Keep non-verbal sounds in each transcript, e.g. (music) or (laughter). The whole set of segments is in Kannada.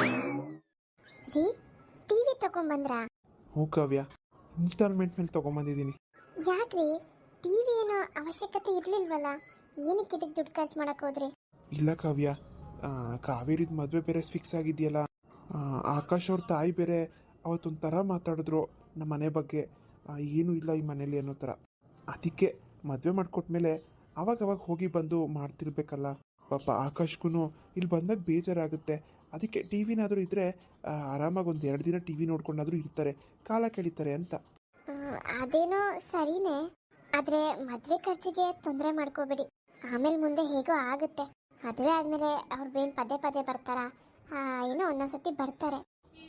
ರೀ ಟಿವಿ ತಗೊಂಬಂದ್ರಾ? ಹ್ಞೂ ಕಾವ್ಯ ಇನ್ಸ್ಟಾಲ್ಮೆಂಟ್ ಮೇಲೆ ತಗೊಂಬಂದಿದ್ದೀನಿ. ಯಾಕ್ರಿ ಟಿವಿ ಏನೋ ಅವಶ್ಯಕತೆ ಇರ್ಲಿಲ್ವಲ್ಲ? ಏನಕ್ಕೆ ಇದಕ್ಕೆ ದುಡ್ಡು ಖರ್ಚು ಮಾಡಕ್ ಹೋದ್ರಿ? ಇಲ್ಲ ಕಾವ್ಯ ಕಾವೇರಿದ್ ಮದುವೆ ಬೇರೆ ಫಿಕ್ಸ್ ಆಗಿದೆಯಲ್ಲ. ಆಕಾಶ್ ಅವ್ರ ತಾಯಿ ಬೇರೆ ಅವತ್ತೊಂಥರ ಮಾತಾಡಿದ್ರು ನಮ್ಮ ಮನೆ ಬಗ್ಗೆ. ಆ, ಏನೂ ಇಲ್ಲ ಈ ಮನೇಲಿ ಅನ್ನೋ ಥರ. ಅದಕ್ಕೆ ಮದುವೆ ಮಾಡಿಕೊಟ್ಮೇಲೆ ಅವಾಗ ಅವಾಗ ಹೋಗಿ ಬಂದು ಮಾಡ್ತಿರ್ಬೇಕಲ್ಲ. ಪಾಪ ಆಕಾಶ್ಗೂ ಇಲ್ಲಿ ಬಂದಾಗ ಬೇಜಾರಾಗುತ್ತೆ. ಅದಕ್ಕೆ ಟಿ ವಿನಾದರೂ ಇದ್ದರೆ ಆರಾಮಾಗಿ ಒಂದು ಎರಡು ದಿನ ಟಿ ವಿ ನೋಡ್ಕೊಂಡಾದರೂ ಇರ್ತಾರೆ ಕಾಲ ಕಳೀತಾರೆ ಅಂತ. ಅದೇನೋ ಸರಿನೇ ಆದ್ರೆ ಮದುವೆ ಖರ್ಚಿಗೆ ತೊಂದರೆ ಮಾಡ್ಕೋಬೇಡಿ. ಆಮೇಲೆ ಮುಂದೆ ಹೇಗೋ ಆಗುತ್ತೆ. ಮದುವೆ ಆದಮೇಲೆ ಅವ್ರು ಬೇನ್ ಪದೇ ಪದೇ ಬರ್ತಾರ? ಏನೋ ಒಂದೊಂದ್ಸತಿ ಬರ್ತಾರೆ.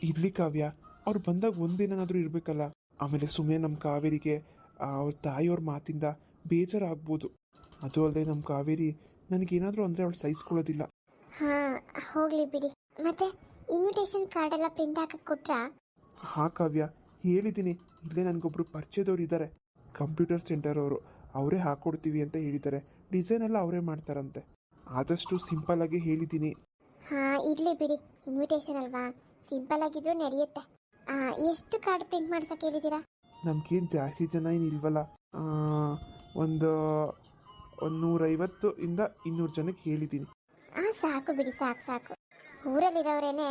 ಇರ್ಲಿ ಕಾವ್ಯ ಅವ್ರು ಬಂದಾಗ ಒಂದಿನಾದ್ರೂ ಇರಬೇಕಲ್ಲ. ಆಮೇಲೆ ಸುಮ್ಮನೆ ನಮ್ಮ ಕಾವೇರಿಗೆ ಅವ್ರ ತಾಯಿಯವ್ರ ಮಾತಿಂದ ಬೇಜಾರಾಗ್ಬೋದು. ಅದು ಅಲ್ಲದೆ ನಮ್ಮ ಕಾವೇರಿ ನನಗೇನಾದರೂ ಅಂದರೆ ಅವಳು ಸಹಿಸ್ಕೊಳ್ಳೋದಿಲ್ಲ. ಹಾಂ ಹೋಗಲಿ ಬಿಡಿ. ಮತ್ತೆ ಇನ್ವಿಟೇಷನ್ ಕಾರ್ಡ್ ಎಲ್ಲ ಪ್ರಿಂಟ್ ಹಾಕಕ್ಕೆ ಕೊಟ್ರಾ? ಹಾ ಕಾವ್ಯ. ಹೇಳಿದ್ದೀನಿ. ಇಲ್ಲೇ ನನಗೊಬ್ರು ಪರಿಚಯದವ್ರು ಇದ್ದಾರೆ ಕಂಪ್ಯೂಟರ್ ಸೆಂಟರ್ ಅವರು. ಅವರೇ ಹಾಕ್ಕೊಡ್ತೀವಿ ಅಂತ ಹೇಳಿದ್ದಾರೆ. ಡಿಸೈನ್ ಎಲ್ಲ ಅವರೇ ಮಾಡ್ತಾರಂತೆ. ಆದಷ್ಟು ಸಿಂಪಲ್ ಆಗಿ ಹೇಳಿದ್ದೀನಿ. ಹಾ ಇರ್ಲಿ ಬಿಡಿ. ಇನ್ವಿಟೇಷನ್ ಅಲ್ವಾ? ಸಿಂಪಲ್ ಆಗಿದ್ರು ನಡೆಯುತ್ತೆ. ಆ, ಎಷ್ಟು ಕಾರ್ಡ್ ಪ್ರಿಂಟ್ ಮಾಡ್ಸಕ್ ಹೇಳಿದ್ದೀರಾ? ನಮ್ಗೇನು ಜಾಸ್ತಿ ಜನ ಏನು ಇಲ್ವಲ್ಲ. ಆ, ಒಂದು ಒಂದು ನೂರೈವತ್ತು ಇಂದ ಇನ್ನೂರು ಜನಕ್ಕೆ ಹೇಳಿದ್ದೀನಿ. ಆ ಸಾಕು ಬಿಡಿ ಸಾಕು ಸಾಕು. ಊರಲ್ಲಿರೋರೇನೆ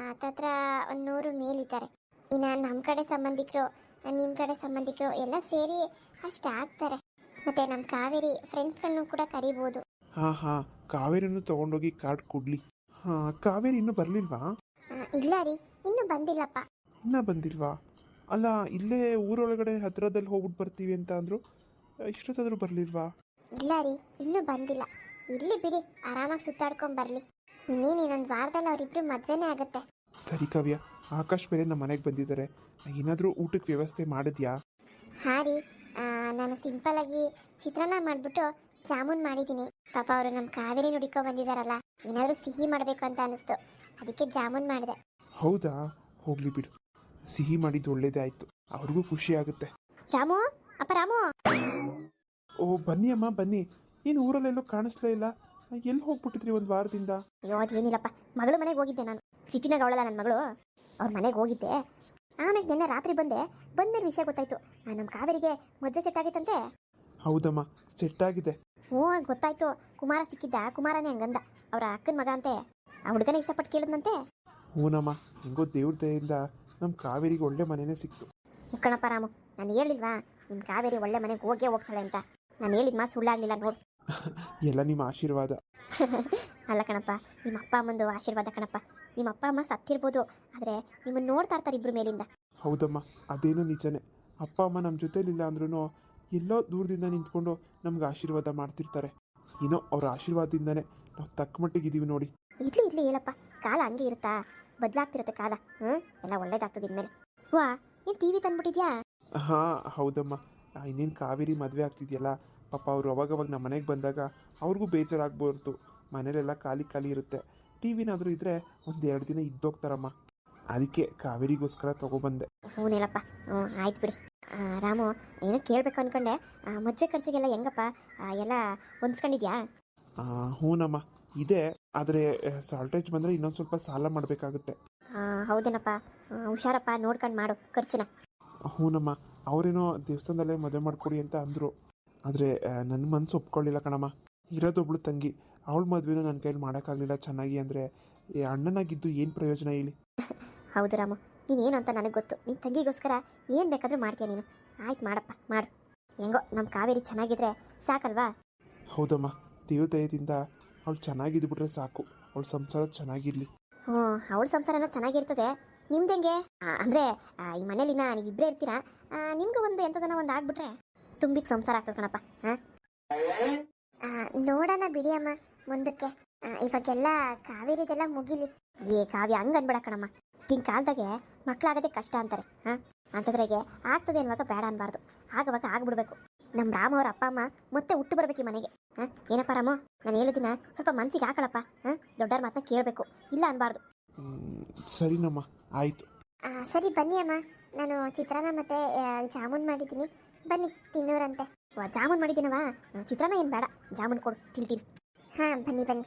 ಹತ್ತತ್ರ ಒಂದು ನೂರು ಮೇಲಿದ್ದಾರೆ. ಇನ್ನು ನಮ್ಮ ಕಡೆ ಸಂಬಂಧಿಕರು ನಿಮ್ಮ ಕಡೆ ಸಂಬಂಧಿಕರು ಎಲ್ಲ ಸೇರಿ ಅಷ್ಟು ಆಗ್ತಾರೆ. ಮತ್ತೆ ನಮ್ಮ ಕಾವೇರಿ ಫ್ರೆಂಡ್ಸ್ಗಳನ್ನು ಕೂಡ ಕರಿಬೋದು. ಹಾಂ ಹಾಂ ಕಾವೇರಿನೂ ತಗೊಂಡೋಗಿ ಕಾರ್ಡ್ ಕೊಡ್ಲಿ. ಹಾಂ ಕಾವೇರಿ ಇನ್ನೂ ಬರಲಿಲ್ವಾ? ಆ, ಇಲ್ಲ ರೀ ಇನ್ನೂ ಬಂದಿಲ್ಲಪ್ಪ. ಇನ್ನೂ ಬಂದಿಲ್ವಾ? ಅಲ್ಲ ಇಲ್ಲೇ ಊರೊಳಗಡೆ ಹತ್ರದಲ್ಲಿ ಹೋಗ್ಬಿಟ್ಟು ಬರ್ತೀವಿ ಅಂತ ಅಂದ್ರು ಇಷ್ಟೊತ್ತಾದ್ರೂ ಬರ್ಲಿಲ್ವಾ? ಇಲ್ಲ ರೀ ಇನ್ನೂ ಬಂದಿಲ್ಲ. ಇಲ್ಲಿ ಬಿಡಿ ಆರಾಮಾಗಿ ಸುತ್ತಾಡ್ಕೊಂಡು ಬರ್ಲಿ. ಇನ್ನೇನು ಇನ್ನೊಂದು ವಾರದಲ್ಲಿ ಅವರಿಬ್ರು ಮದ್ವೆನೇ ಆಗುತ್ತೆ. ಸರಿ ಕಾವ್ಯ ಆಕಾಶ್ ಬೇರೆ ನಮ್ಮ ಮನೆಗೆ ಬಂದಿದ್ದಾರೆ. ಏನಾದರೂ ಊಟಕ್ಕೆ ವ್ಯವಸ್ಥೆ ಮಾಡಿದ್ಯಾ? ಹಾ ರೀ. ಆ, ನಾನು ಸಿಂಪಲ್ ಆಗಿ ಚಿತ್ರಾನ್ನ ಮಾಡಿಬಿಟ್ಟು ಜಾಮೂನ್ ಮಾಡಿದ್ದೀನಿ. ಪಾಪ ಅವರು ನಮ್ಮ ಕಾವೇರಿ ನುಡಿಕೊ ಬಂದಿದ್ದಾರಲ್ಲ ಏನಾದರೂ ಸಿಹಿ ಮಾಡಬೇಕು ಅಂತ ಅನಿಸ್ತು. ಅದಕ್ಕೆ ಜಾಮೂನ್ ಮಾಡಿದೆ. ಹೌದಾ? ಹೋಗ್ಲಿ ಬಿಡು. ಸಿಹಿ ಮಾಡಿದ್ದು ಒಳ್ಳೇದೇ ಆಯಿತು. ಅವ್ರಿಗೂ ಖುಷಿ ಆಗುತ್ತೆ. ರಾಮು? ಅಪ್ಪ ರಾಮು? ಓ ಬನ್ನಿ ಅಮ್ಮ ಬನ್ನಿ. ಏನು ಊರಲ್ಲೆಲ್ಲೂ ಕಾಣಿಸ್ಲೇ ಇಲ್ಲ? ಎಲ್ಲಿ ಹೋಗ್ಬಿಟ್ಟಿದ್ರಿ ಒಂದು ವಾರದಿಂದ? ಅಯ್ಯೋ ಅದೇನಿಲ್ಲಪ್ಪ. ಮಗಳು ಮನೆಗೆ ಹೋಗಿದ್ದೆ ನಾನು. ಸಿಟಿನಾಗ ಅವಳಲ್ಲ ನನ್ನ ಮಗಳು. ಅವ್ರ ಮನೆಗೆ ಹೋಗಿದ್ದೆ. ಆಮೇಲೆ ನಿನ್ನೆ ರಾತ್ರಿ ಬಂದೆ. ಬಂದ್ಮೇಲೆ ವಿಷಯ ಗೊತ್ತಾಯ್ತು. ಆ, ನಮ್ಮ ಕಾವೇರಿಗೆ ಮದುವೆ ಸೆಟ್ ಆಗಿತ್ತಂತೆ. ಹೌದಮ್ಮ ಸೆಟ್ ಆಗಿದೆ. ಹ್ಞೂ ಗೊತ್ತಾಯ್ತು. ಕುಮಾರ ಸಿಕ್ಕಿದ್ದ. ಕುಮಾರನೇ ಹಂಗಂದ. ಅವರ ಅಕ್ಕನ ಮಗ ಅಂತೆ. ಆ ಹುಡುಗನೇ ಇಷ್ಟಪಟ್ಟು ಕೇಳಿದ್ನಂತೆ. ಹೂನಮ್ಮ ಹೆಂಗೋ ದೇವ್ರ ದಯೆಯಿಂದ ನಮ್ಮ ಕಾವೇರಿಗೆ ಒಳ್ಳೆ ಮನೆನೇ ಸಿಕ್ತು. ಕಣಪ್ಪ ರಾಮು ನಾನು ಹೇಳಿಲ್ವಾ ನಿಮ್ಮ ಕಾವೇರಿ ಒಳ್ಳೆ ಮನೆಗೆ ಹೋಗೇ ಹೋಗ್ತಾಳೆ ಅಂತ. ನಾನು ಹೇಳಿದ ಮಾತು ಸುಳ್ಳಾಗಲಿಲ್ಲ ನೋಡು. (laughs) ಎಲ್ಲ ನಿಮ್ಮ ಆಶೀರ್ವಾದ. (laughs) ಅಲ್ಲ ಕಣಪ್ಪ ನಿಮ್ಮ ಅಪ್ಪ ಅಮ್ಮಂದು ಆಶೀರ್ವಾದ ಕಣಪ್ಪ. ನಿಮ್ಮ ಅಪ್ಪ ಅಮ್ಮ ಸತ್ತಿರ್ಬೋದು ಆದರೆ ನಿಮ್ಮನ್ನು ನೋಡ್ತಾ ಇರ್ತಾರೆ ಇಬ್ಬರು ಮೇಲಿಂದ. ಹೌದಮ್ಮ ಅದೇನು ನಿಜನೇ. ಅಪ್ಪ ಅಮ್ಮ ನಮ್ಮ ಜೊತೆಲಿಲ್ಲ ಅಂದ್ರೂ ಎಲ್ಲೋ ದೂರದಿಂದ ನಿಂತ್ಕೊಂಡು ನಮ್ಗೆ ಆಶೀರ್ವಾದ ಮಾಡ್ತಿರ್ತಾರೆ. ಏನೋ ಅವ್ರ ಆಶೀರ್ವಾದದಿಂದನೇ ನಾವು ತಕ್ಕ ಮಟ್ಟಿಗೆ ಇದೀವಿ ನೋಡಿ. ಇರ್ಲಿ ಇರ್ಲಿ ಹೇಳಪ್ಪ ಕಾಲ ಹಂಗೆ ಇರುತ್ತಾ? ಬದಲಾಗ್ತಿರುತ್ತೆ ಕಾಲ ಹ್ಞೂ ಎಲ್ಲ ಒಳ್ಳೇದಾಗ್ತದೆ ಇನ್ಮೇಲೆ. ವಾ ನೀನು ಟಿ ವಿ ತಂದ್ಬಿಟ್ಟಿದ್ಯಾ? ಹಾಂ ಹೌದಮ್ಮ. ಇನ್ನೇನು ಕಾವೇರಿ ಮದುವೆ ಆಗ್ತಿದೆಯಲ್ಲ? ಪಾಪ ಅವರು ಅವಾಗವಾಗ ನಮ್ಮ ಮನೆಗೆ ಬಂದಾಗ ಅವ್ರಿಗೂ ಬೇಜಾರಾಗ್ಬಾರ್ದು ಮನೇಲೆಲ್ಲ ಖಾಲಿ ಖಾಲಿ ಇರುತ್ತೆ. ಟಿ ವಿನಾದರೂ ಇದ್ದರೆ ಒಂದು ಎರಡು ದಿನ ಇದ್ದೋಗ್ತಾರಮ್ಮ. ಅದಕ್ಕೆ ಕಾವೇರಿಗೋಸ್ಕರ ತೊಗೊಬಂದೆ. ಹ್ಞೂನೇಳಪ್ಪ ಹ್ಞೂ ಆಯ್ತು ಬಿಡಿ. ಆ, ರಾಮು ಏನೋ ಕೇಳಬೇಕು ಅನ್ಕೊಂಡೆ. ಮದುವೆ ಖರ್ಚಿಗೆಲ್ಲ ಹೆಂಗಪ್ಪ? ಆ, ಎಲ್ಲ ಹೊಂದ್ಸ್ಕೊಂಡಿದ್ಯಾ? ಆ, ಹೂನಮ್ಮ. ಇದೆ ಆದರೆ ಸಾಲ್ಟೇಜ್ ಬಂದರೆ ಇನ್ನೊಂದು ಸ್ವಲ್ಪ ಸಾಲ ಮಾಡಬೇಕಾಗುತ್ತೆ. ಆ, ಹೌದೇನಪ್ಪ. ಆ, ಹುಷಾರಪ್ಪ ನೋಡ್ಕೊಂಡು ಮಾಡು ಖರ್ಚನ್ನ. ಹೂನಮ್ಮ ಅವರೇನೋ ದೇವಸ್ಥಾನದಲ್ಲೇ ಮದುವೆ ಮಾಡಿಕೊಡಿ ಅಂತ ಅಂದರು. ಆದರೆ ನನ್ನ ಮನಸ್ಸು ಒಪ್ಕೊಳ್ಳಿಲ್ಲ ಕಣಮ್ಮ. ಇರೋದೊಬ್ಳು ತಂಗಿ. ಅವಳ ಮದುವೆನೂ ನನ್ನ ಕೈಯಲ್ಲಿ ಮಾಡೋಕ್ಕಾಗಲಿಲ್ಲ ಚೆನ್ನಾಗಿ ಅಂದರೆ ಅಣ್ಣನಾಗಿದ್ದು ಏನು ಪ್ರಯೋಜನ ಹೇಳಿ? ಹೌದು ರಾಮು. ನೀನು ಏನು ಅಂತ ನನಗೆ ಗೊತ್ತು. ನಿನ್ನ ತಂಗಿಗೋಸ್ಕರ ಏನು ಬೇಕಾದರೂ ಮಾಡ್ತೀಯ ನೀನು. ಆಯ್ತು ಮಾಡಪ್ಪ ಮಾಡು. ಹೆಂಗೋ ನಮ್ಮ ಕಾವೇರಿ ಚೆನ್ನಾಗಿದ್ರೆ ಸಾಕಲ್ವಾ? ಹೌದಮ್ಮ. ದೇವದಯದಿಂದ ಅವಳು ಚೆನ್ನಾಗಿದ್ಬಿಟ್ರೆ ಸಾಕು. ಅವಳ ಸಂಸಾರ ಚೆನ್ನಾಗಿರಲಿ. ಹ್ಞೂ ಅವಳ ಸಂಸಾರನೂ ಚೆನ್ನಾಗಿರ್ತದೆ. ನಿಮ್ದು ಹೆಂಗೆ? ಅಂದರೆ ಈ ಮನೇಲಿನ ನೀವು ಇಬ್ಬರೇ ಇರ್ತೀರಾ? ನಿಮಗೂ ನಿಮ್ಗೂ ಒಂದು ಎಂಥದನ್ನ ಒಂದು ಆಗ್ಬಿಟ್ರೆ? ತುಂಬಿದ ಸಂಸಾರ ಆಗ್ತದೆ ಕಣಪ್ಪ. ನೋಡೋಣ ಬಿಡಿ ಅಮ್ಮ ಮುಂದಕ್ಕೆ. ಇವಾಗೆಲ್ಲ ಕಾವೇರಿದೆಲ್ಲ ಮುಗಿಲಿ. ಏ ಕಾವ್ಯ ಹಂಗೆ ಅನ್ಬೇಡ ಕಣಮ್ಮ. ಈಗಿನ ಕಾಲದಾಗೆ ಮಕ್ಕಳಾಗದೆ ಕಷ್ಟ ಅಂತಾರೆ ಹಾಂ? ಅಂಥದ್ರಾಗೆ ಆಗ್ತದೆ ಅನ್ನುವಾಗ ಬೇಡ ಅನ್ಬಾರ್ದು. ಆಗವಾಗ ಆಗ್ಬಿಡ್ಬೇಕು. ನಮ್ಮ ರಾಮ ಅವ್ರ ಅಪ್ಪ ಅಮ್ಮ ಮತ್ತೆ ಹುಟ್ಟು ಬರ್ಬೇಕು ಈ ಮನೆಗೆ ಹಾಂ? ಏನಪ್ಪ ರಾಮೋ ನಾನು ಹೇಳಿದಿನ ಸ್ವಲ್ಪ ಮನ್ಸಿಗೆ ಹಾಕಳಪ್ಪ ಹಾಂ? ದೊಡ್ಡವ್ರ ಮಾತನ್ನ ಕೇಳಬೇಕು. ಇಲ್ಲ ಅನ್ಬಾರ್ದು. ಸರಿನಮ್ಮ ಆಯ್ತು. ಸರಿ ಬನ್ನಿ ಅಮ್ಮ. ನಾನು ಚಿತ್ರಾನ್ನ ಮತ್ತೆ ಜಾಮೂನ್ ಮಾಡಿದ್ದೀನಿ. ಬನ್ನಿ ತಿನ್ನೋರಂತೆ. ವಾ ಜಾಮೂನ್ ಮಾಡಿದ್ದೀನವಾ ಚಿತ್ರಾನ್ನ ಏನು ಬೇಡ. ಜಾಮೂನ್ ಕೊಡು ತಿಂತೀನಿ. ಹಾಂ ಬನ್ನಿ ಬನ್ನಿ.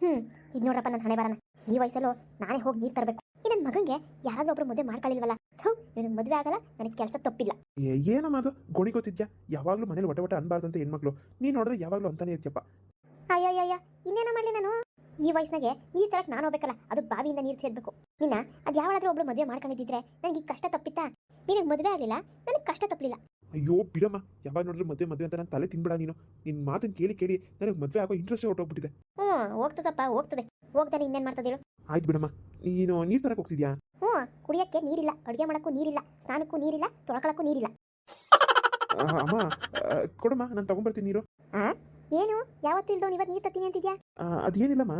ಹ್ಞೂ ಇದು ನೋಡ್ರಪ್ಪ ನನ್ನ ಹಣೆ ಬರೋಣ ಈ ವಯಸ್ಸಲ್ಲೂ ನಾನೇ ಹೋಗಿ ನೀರು ತರಬೇಕು. ಈ ನನ್ನ ಮಗಂಗೆ ಯಾರಾದ್ರೂ ಒಬ್ರು ಮದುವೆ ಮಾಡ್ಕೊಳ್ಳಿಲ್ವಲ್ಲ? ಥೂ ನಿನಗೆ ಮದುವೆ ಆಗಲ್ಲ ನನಗೆ ಕೆಲಸ ತಪ್ಪಿಲ್ಲ. ಏನೋ ಏನಮ್ಮ ಅದು? ಗೋಣಿ ಗೊತ್ತಿದ್ಯಾ ಯಾವಾಗಲೂ ಮನೇಲಿ ಒಟ ಒಟ ಅನ್ಬಾರ್ದಂತ ಹೆಣ್ಮಕ್ಳು. ನೀನು ನೋಡಿದ್ರೆ ಯಾವಾಗಲೂ ಅಂತಾನೆ ಇರ್ತೀಯಪ್ಪ. ಅಯ್ಯಯ್ಯಯ್ಯ ಇನ್ನೇನ ಮಾಡಲಿ ನಾನು? ಈ ವಯಸ್ಸಿನಾಗೆ ನೀರು ತರಕ್ ನಾನು ಹೋಗ್ಬೇಕಲ್ಲ ಅದು ಬಾವಿಯಿಂದ ನೀರು ಸೇರ್ಬೇಕು ನಿನ್ನ ಅದು ಯಾವಾಗಾದ್ರೂ ಒಬ್ಳು ಮದುವೆ ಮಾಡ್ಕೊಂಡಿದ್ದಿದ್ರೆ ನನಗೆ ಈ ಕಷ್ಟ ತಪ್ಪಿತ್ತಾ? ನಿನಗೆ ಮದುವೆ ಆಗಲಿಲ್ಲ ನನಗೆ ಕಷ್ಟ ತಪ್ಪಲಿಲ್ಲ ಅಯ್ಯೋ ಬಿಡಮ್ಮ. ಯಾವಾಗ ನೋಡಿದ್ರು ಮದುವೆ ಮದುವೆ ಅಂತ ನಾನು ತಲೆ ತಿನ್ಬೇಡ ನೀನು. ನಿನ್ನ ಮಾತನ್ನು ಕೇಳಿ ಕೇಳಿ ನನಗೆ ಮದುವೆ ಆಗೋ ಇಂಟ್ರೆಸ್ಟ್ ಹೊರಟೋಗ್ಬಿಟ್ಟಿದೆ. ಹ್ಞೂ ಹೋಗ್ತದಪ್ಪ ಹೋಗ್ತದೆ. ಹೋಗ್ತಾನೆ ಇನ್ನೇನು ಮಾಡ್ತದೆ ಹೇಳು ಆಯ್ತು ಬಿಡಮ್ಮ. ನೀನು ನೀರು ತರಕ್ಕೆ ಹೋಗ್ತಿದ್ಯಾ? ಹ್ಞೂ ಕುಡಿಯೋಕ್ಕೆ ನೀರಿಲ್ಲ ಅಡುಗೆ ಮಾಡೋಕ್ಕೂ ನೀರಿಲ್ಲ ಸ್ನಾನಕ್ಕೂ ನೀರಿಲ್ಲ ತೊಳ್ಕೊಳಕ್ಕೂ ನೀರಿಲ್ಲ. ಅಮ್ಮ ಕೊಡಮ್ಮ ನಾನು ತಗೊಂಬರ್ತೀನಿ ನೀರು. ಏನು? ಯಾವತ್ತು ಇಲ್ದವ್ ಇವತ್ತು ನೀರು ತತ್ತೀನಿ ಅಂತಿದ್ಯಾ? ಅದೇನಿಲ್ಲಮ್ಮ.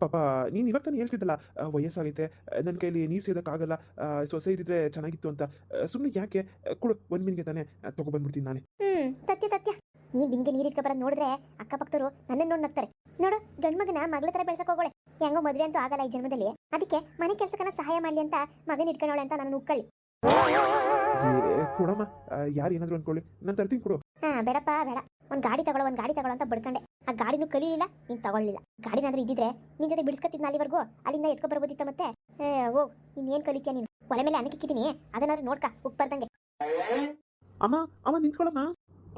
ಪಾಪ ನೀನು ಇವಾಗ ತಾನೇ ಹೇಳ್ತಿದ್ದಲ್ಲ ವಯಸ್ಸಾಗೈತೆ ನನ್ನ ಕೈಲಿ ನೀರು ಸೇದಕ್ಕಾಗಲ್ಲ ಸೊಸೆ ಇದ್ದಿದ್ರೆ ಚೆನ್ನಾಗಿತ್ತು ಅಂತ. ಸುಮ್ಮನೆ ಯಾಕೆ? ಕೊಡು ಒಂದು ಮಿನಿಗೆ ತಾನೇ ತಗೊಬಂದ್ಬಿಡ್ತೀನಿ ನಾನೇ. ಹ್ಮ್ ತತ್ಯ ತತ್ಯ. ನೀನ್ ನೀರ್ ಹಿಡ್ಕ ಬರೋದ್ ನೋಡಿದ್ರೆ ಅಕ್ಕಪಕ್ಕದವರು ನನ್ನನ್ನು ನೋಡಿ ನಗ್ತಾರೆ. ನೋಡು ಗಂಡ್ ಮಗನ ಮಗಳ ತರ ಬೆಳ್ಸಕ್ ಹೋಗೋಳೆ ಹೆಂಗೋ ಮದುವೆ ಅಂತೂ ಆಗಲ್ಲ ಈ ಜನ್ಮದಲ್ಲಿ. ಅದಕ್ಕೆ ಮನೆ ಕೆಲ್ಸಕ್ಕನ ಸಹಾಯ ಮಾಡ್ಲಿ ಅಂತ ಮಗನ ಇಟ್ಕೊಳ್ಳೋಳೆ ಅಂತ ನಾನು ಉಕ್ಕಳ್ಳಿ. ಕೊಡಮ್ಮ. ಯಾರು ಏನಾದ್ರು ಅನ್ಕೊಳ್ಳಿ. ನಾನು ತರ್ತೀನಿ ಕೊಡು. ಹಾ ಬೇಡಪ್ಪ ಬೇಡ. ಒಂದ್ ಗಾಡಿ ತಗೊಳ್ಳೋ ಒಂದ್ ಗಾಡಿ ತಗೊಳ್ಳೋ ಅಂತ ಬಡ್ಕಂಡೆ. ಆ ಗಾಡಿನೂ ಕಲೀಲಿಲ್ಲ ನೀನ್ ತಗೊಳ್ಳಿಲ್ಲ ಗಾಡಿನಾದ್ರೂ ಇದ್ದಿದ್ರೆ ನಿನ್ ಜೊತೆ ಬಿಡಿಸ್ಕೊತಿದ್ನ ಅಲ್ಲಿವರೆಗೂ ಅಲ್ಲಿಂದ ಎತ್ಕೊ ಬರ್ಬೋದಿತ್ತ ಮತ್ತೆ? ಏ ಹೋಗ್ ಏನ್ ಕಲಿತೀಯ ನೀನು? ಒಲೆ ಮೇಲೆ ಅನ್ನಕ್ಕೆ ಇಕ್ಕಿದ್ದೀನಿ ಅದನ್ನಾದ್ರೂ ನೋಡ್ಕ ಉಪ್ಪು ಬರ್ದಂಗೆ. ಅಮ್ಮ ಅಮ್ಮ ನಿಂತ್ಕೊಳಮ್ಮ.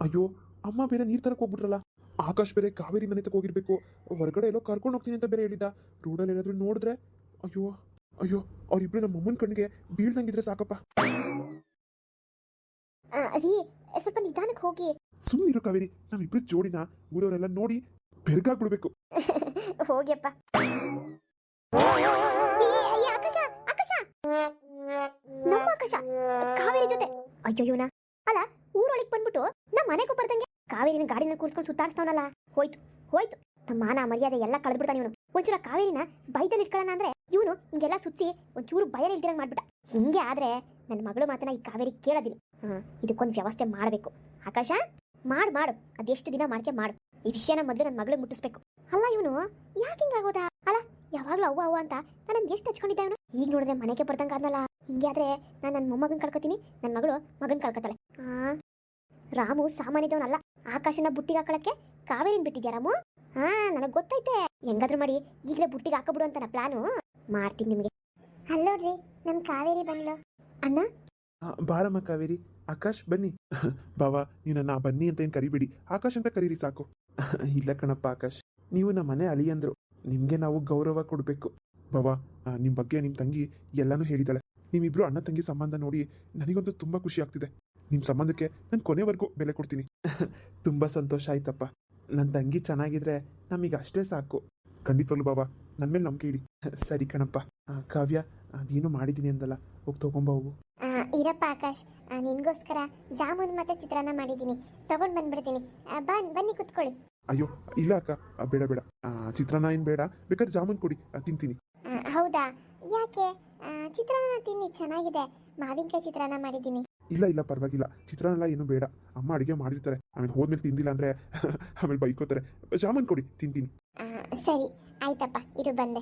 ಅಯ್ಯೋ ಅಮ್ಮ ಬೇರೆ ನೀರ್ ತರಕ್ ಹೋಗ್ಬಿಟ್ರಲ್ಲ. ಆಕಾಶ್ ಬೇರೆ ಕಾವೇರಿ ಮನೆ ತಕ ಹೋಗಿರ್ಬೇಕು. ಹೊರಗಡೆ ಎಲ್ಲೋ ಕರ್ಕೊಂಡು ಹೋಗ್ತೀನಿ ಅಂತ ಬೇರೆ ಹೇಳಿದ್ದ. ರೋಡಲ್ಲಿ ಏನಾದ್ರು ನೋಡಿದ್ರೆ ಅಯ್ಯೋ ಅಯ್ಯೋ ಅವ್ರಿಬ್ರು ನಮ್ಮ ಅಮ್ಮನ ಕಣ್ಣಿಗೆ ಬೀಳ್ದಂಗಿದ್ರೆ ಸಾಕಪ್ಪ. ಆ, ರೀ ಸ್ವಲ್ಪ ನಿಧಾನಕ್ಕೆ ಹೋಗಿ. ಸುಮ್ಮನಿರು ಕಾವೇರಿ ನಮ್ಮಿಬ್ರು ಜೋಡಿನ ಊರವರೆಲ್ಲ ನೋಡಿ ಬೆರ್ಗಾಗ್ಬಿಡ್ಬೇಕು. (laughs) ಹೋಗ್ಯಪ್ಪ. ನಮ್ಮ ಆಕಾಶ, ಕಾವೇರಿ ಜೊತೆ. ಅಯ್ಯೋ ಇವನ ಅಲ್ಲ, ಊರೊಳಗೆ ಬಂದ್ಬಿಟ್ಟು ನಮ್ಮ ಮನೆಗೂ ಬರ್ದಂಗೆ ಕಾವೇರಿನ ಗಾಡಿನ ಕೂರ್ಸ್ಕೊಂಡು ಸುತ್ತಾಡ್ಸ್ತಾವನಲ್ಲ. ಹೋಯ್ತು ಹೋಯ್ತು. ನಮ್ಮ ಮಾನ, ಮರ್ಯಾದೆ ಎಲ್ಲ ಕಳೆದ್ಬಿಡ್ತಾನೆ ಇವನು. ಒಂಚೂರ ಕಾವೇರಿನ ಬೈದಲ್ಲಿ ಇಟ್ಕೊಳ್ಳೋಣ ಅಂದ್ರೆ ಇವನು ಹಿಂಗೆಲ್ಲ ಸುತ್ತಿ ಒಂಚೂರು ಭಯ ಇಲ್ದಿರಂಗೆ ಮಾಡ್ಬಿಟ್ಟ. ಹಿಂಗೆ ಆದ್ರೆ ನನ್ನ ಮಗಳು ಮಾತನ್ನ ಈ ಕಾವೇರಿ ಕೇಳೋದಿಲ್ಲ. ಇದಕ್ಕೊಂದು ವ್ಯವಸ್ಥೆ ಮಾಡಬೇಕು. ಆಕಾಶ? ಮಾಡು ಮಾಡು. ಅದೆಷ್ಟು ದಿನ ಮಾಡ್ಕೆ ಮಾಡು. ಈ ವಿಷಯನ ಮೊದಲು ನನ್ನ ಮಗಳಿಗೆ ಮುಟ್ಟಿಸ್ಬೇಕು. ಅಲ್ಲ ಇವನು, ಯಾಕೆ ಹಿಂಗಾಗೋದಾ ಅಲ್ಲ, ಯಾವಾಗ್ಲೂ ಅವ್ವ ಅವ್ವ ಅಂತ ನಾನು ಎಷ್ಟು ಹಚ್ಕೊಂಡಿದ್ದೆ ಅವನು ಈಗ ನೋಡಿದ್ರೆ ಮನೆಗೆ ಬರ್ದಂಗ ಆದ್ನಲ್ಲ. ಹಿಂಗೆ ಆದ್ರೆ ನಾನು ನನ್ನ ಮೊಮ್ಮಗನ್ ಕಳ್ಕೊತೀನಿ. ನನ್ನ ಮಗಳು ಮಗನ್ ಕಳ್ಕೊತಾಳೆ. ಆ, ರಾಮು ಸಾಮಾನ್ಯದವನಲ್ಲ. ಆಕಾಶನ ಬುಟ್ಟಿಗೆ ಹಾಕೊಳಕ್ಕೆ ಕಾವೇರಿನ ಬಿಟ್ಟಿದ್ಯಾ ರಾಮು? ಹಾ ನನಗೆ ಗೊತ್ತೈತೆ. ಹೆಂಗಾದ್ರೂ ಮಾಡಿ ಈಗಲೇ ಬುಟ್ಟಿಗೆ ಹಾಕಬಿಡು ಅಂತ ನಾ ಪ್ಲಾನು. ಮಾಡ್ತೀನಿ ನಿಮಗೆ. ಅಲ್ಲೋಡ್ರಿ ನಮ್ ಕಾವೇರಿ ಬಂದ್ಲು. ಅಣ್ಣ? ಬಾರಮ್ಮ ಕಾವೇರಿ. ಆಕಾಶ್, ಬನ್ನಿ. ಬಾವ ನೀವು ನನ್ನ ಬನ್ನಿ ಅಂತ ಏನು ಕರಿಬೇಡಿ. ಆಕಾಶ್ ಅಂತ ಕರೀರಿ ಸಾಕು. ಇಲ್ಲ ಕಣಪ್ಪ ಆಕಾಶ್. ನೀವು ನಮ್ಮ ಮನೆ ಅಳಿಯಂದ್ರು ನಿಮಗೆ ನಾವು ಗೌರವ ಕೊಡಬೇಕು. ಬಾವಾ ನಿಮ್ಮ ಬಗ್ಗೆ ನಿಮ್ಮ ತಂಗಿ ಎಲ್ಲಾನು ಹೇಳಿದಾಳೆ. ನಿಮ್ಮಿಬ್ರು ಅಣ್ಣ ತಂಗಿ ಸಂಬಂಧ ನೋಡಿ ನನಗಂತೂ ತುಂಬ ಖುಷಿ ಆಗ್ತಿದೆ. ನಿಮ್ಮ ಸಂಬಂಧಕ್ಕೆ ನಾನು ಕೊನೆವರೆಗೂ ಬೆಲೆ ಕೊಡ್ತೀನಿ. ತುಂಬ ಸಂತೋಷ ಆಯ್ತಪ್ಪ. ನನ್ನ ತಂಗಿ ಚೆನ್ನಾಗಿದ್ರೆ ನಮಗೆ ಅಷ್ಟೇ ಸಾಕು. ಖಂಡಿತವಾಗ್ಲು ಬಾವಾ ನನ್ನ ಮೇಲೆ ನಂಬಿಕೆ ಇಡಿ. ಸರಿ ಕಣಪ್ಪ. ಕಾವ್ಯ, ಅದೇನು ಮಾಡಿದ್ದೀನಿ ಅಂದಲ್ಲ. ಹೋಗಿ ತಗೊಂಬ ಹೋಗು. ಇರಪ್ಪ ಆಕಾಶ್ ನಿನ್ಗೋಸ್ಕರ ಜಾಮೂನ್ ಮತ್ತೆ ಚಿತ್ರಾನ್ನ ಮಾಡಿದ್ದೀನಿ. ತಗೊಂಡ್ ಬಂದ್ಬಿಡ್ತೀನಿ. ಬನ್ ಬನ್ನಿ ಕುತ್ಕೊಳ್ಳಿ. ಅಯ್ಯೋ ಇಲ್ಲ ಅಕ್ಕ ಆ, ಬೇಡ ಬೇಡ. ಆ, ಚಿತ್ರಾನ್ನ ಏನು ಬೇಡ ಬೇಕಾದ್ರೆ ಜಾಮೂನ್ ಕೊಡಿ ಆ, ತಿಂತೀನಿ. ಆ, ಹೌದಾ? ಯಾಕೆ? ಆ, ಚಿತ್ರಾನ್ನ ತಿನ್ನಿ ಚೆನ್ನಾಗಿದೆ. ಮಾವಿನಕಾಯಿ ಚಿತ್ರಾನ್ನ ಮಾಡಿದ್ದೀನಿ. ಇಲ್ಲ ಇಲ್ಲ ಪರವಾಗಿಲ್ಲ. ಚಿತ್ರಾನ್ನ ಏನು ಬೇಡ. ಅಮ್ಮ ಅಡುಗೆ ಮಾಡಿರ್ತಾರೆ. ಆಮೇಲೆ ಹೋದ್ಮೇಲೆ ತಿಂದಿಲ್ಲ ಅಂದ್ರೆ (laughs) ಆಮೇಲೆ ಬೈಕೋತಾರೆ. ಜಾಮೂನ್ ಕೊಡಿ ತಿಂತೀನಿ. ಆ, ಸರಿ ಆಯ್ತಪ್ಪ ಇರು ಬಂದೆ.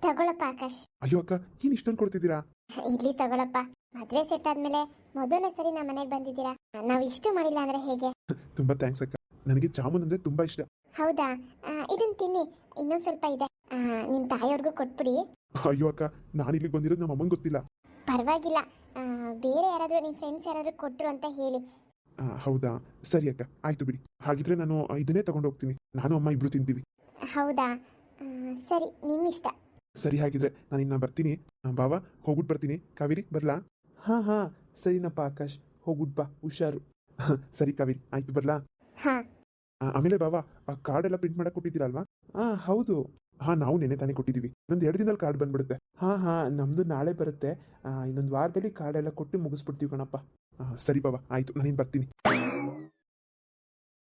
ತಗೊಳಪ್ಪ ಆಕಾಶ್. ಅಯ್ಯೋ ಅಕ್ಕ ಏನ್ ಇಷ್ಟೊಂದು ಕೊಡ್ತಿದ್ದೀರಾ? ಇಲ್ಲಿ ತಗೊಳಪ್ಪ. ಮದ್ವೆ ಸೆಟ್ ಆದ್ಮೇಲೆ ಮೊದಲನೇ ಸರಿ ನಮ್ಮ ಮನೆಗೆ ಬಂದಿದ್ದೀರಾ? ನಾವು ಇಷ್ಟು ಮಾಡಿಲ್ಲ ಅಂದ್ರೆ ಹೇಗೆ? ತುಂಬಾ ಥ್ಯಾಂಕ್ಸ್ ಅಕ್ಕ. ನನಗೆ ಜಾಮೂನ್ ಅಂದ್ರೆ ತುಂಬಾ ಇಷ್ಟ. ಹೌದಾ? ಆ, ಇದನ್ನ ತಿನ್ನಿ. ಇನ್ನೊಂದ್ ಸ್ವಲ್ಪ ಇದೆ. ನಿಮ್ಮ ನಿಮ್ ತಾಯಿಯವ್ರಿಗೂ ಕೊಟ್ಬಿಡಿ. ಅಯ್ಯೋ ಅಕ್ಕ ನಾನು ಇಲ್ಲಿಗೆ ಬಂದಿರೋದು ನಮ್ಮ ಅಮ್ಮಂಗೆ ಗೊತ್ತಿಲ್ಲ. ಪರವಾಗಿಲ್ಲ. ಆ, ಬೇರೆ ಯಾರಾದ್ರೂ ನಿಮ್ ಫ್ರೆಂಡ್ಸ್ ಯಾರಾದ್ರೂ ಕೊಟ್ರು ಅಂತ ಹೇಳಿ. ಆ, ಹೌದಾ? ಸರಿ ಅಕ್ಕ ಆಯ್ತು ಬಿಡಿ. ಹಾಗಿದ್ರೆ ನಾನು ಇದನ್ನೇ ತಗೊಂಡು ಹೋಗ್ತೀನಿ. ನಾನು ಅಮ್ಮ ಇಬ್ರು ತಿಂತೀವಿ. ಹೌದಾ? ಆ, ಸರಿ ನಿಮ್ಮ ಇಷ್ಟ ಸರಿ ಹಾಗಿದ್ರೆ ನಾನು ಇನ್ನ ಬರ್ತೀನಿ. ಬಾವ ಹೋಗ್ಬಿಟ್ಟು ಬರ್ತೀನಿ. ಕಾವೇರಿ ಬರ್ಲಾ? ಹಾ ಹಾ. ಸರಿನಪ್ಪ ಆಕಾಶ್ ಹೋಗ್ಬಿಟ್ ಬಾ. ಹುಷಾರು. ಸರಿ ಕಾವೇರಿ. ಆಯ್ತು ಬರ್ಲಾ? ಹಾ. ಆಮೇಲೆ ಬಾವ ಆ ಕಾರ್ಡ್ ಎಲ್ಲ ಪ್ರಿಂಟ್ ಮಾಡಕ್ ಕೊಟ್ಟಿದ್ದೀರಲ್ವಾ ಹಾ ಹೌದು. ಹಾ ನಾವು ನೆನೆ ತಾನೇ ಕೊಟ್ಟಿದ್ದೀವಿ. ಇನ್ನೊಂದು ಎರಡು ದಿನದಲ್ಲಿ ಕಾರ್ಡ್ ಬಂದ್ಬಿಡುತ್ತೆ. ಹಾ ಹಾ. ನಮ್ದು ನಾಳೆ ಬರುತ್ತೆ. ಇನ್ನೊಂದು ವಾರದಲ್ಲಿ ಕಾರ್ಡ್ ಎಲ್ಲ ಕೊಟ್ಟು ಮುಗಿಸ್ಬಿಡ್ತೀವಿ ಕಣಪ್ಪ. ಸರಿ ಬಾವ ಆಯ್ತು ನಾನಿನ್ ಬರ್ತೀನಿ.